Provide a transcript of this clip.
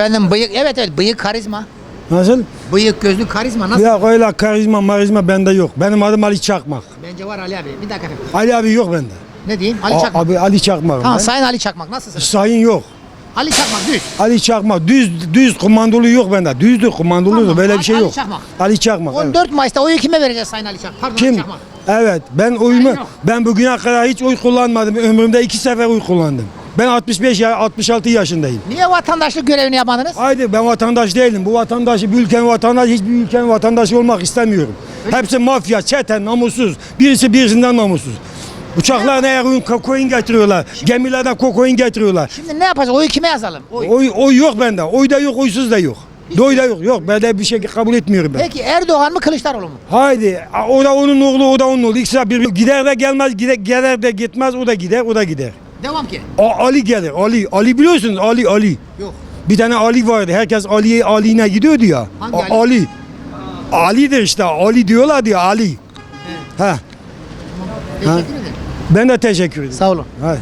Efendim bıyık evet evet bıyık karizma. Nasıl? Bıyık gözlük karizma nasıl? Ya öyle karizma marizma bende yok. Benim adım Ali Çakmak. Bence var Ali abi. Bir dakika efendim. Ali abi yok bende. Ne diyeyim? Ali A- Çakmak. Abi Ali Çakmak. Tamam ben. Sayın Ali Çakmak nasılsın? Sayın yok. Ali Çakmak düz. Ali Çakmak düz düz komandolu yok bende. Düzdür komandolu Tamam, böyle Ali- bir şey Ali yok. Çakmak. Ali Çakmak. evet. 14 Mayıs'ta oyu kime vereceğiz Sayın Ali Çakmak? Pardon Ali Kim? Çakmak. Evet ben oyumu yok. ben bugüne kadar hiç oy kullanmadım. Ömrümde iki sefer oy kullandım. Ben 65 ya 66 yaşındayım. Niye vatandaşlık görevini yapmadınız? Haydi ben vatandaş değilim. Bu vatandaşı, bu ülkenin vatandaşı, hiçbir ülkenin vatandaşı olmak istemiyorum. Hepsi mafya, çete, namussuz. Birisi birisinden namussuz. Uçaklarına eroin, kokain getiriyorlar. Gemilerden kokain getiriyorlar. Şimdi ne yapacağız? Oyu kime yazalım? Oy. Oy, oy yok bende. Oy da yok, oysuz da yok. Doy da yok. Yok böyle bir şey kabul etmiyorum ben. Peki Erdoğan mı Kılıçdaroğlu mu? Haydi a- o da onun oğlu, o da onun oğlu. İkisi de bir gider de gelmez, gider, gider de gitmez, o da gider, o da gider. Devam ki. O, Ali gelir, Ali. Ali biliyorsunuz, Ali, Ali. Yok. Bir tane Ali vardı. Herkes Ali'ye Ali'ne gidiyordu ya. Hangi O- Ali? Ali. Ali'dir işte. Ali diyorlar diyor Ali. Ha. Teşekkür ederim. Ben de teşekkür ederim. Sağ olun. Hayır.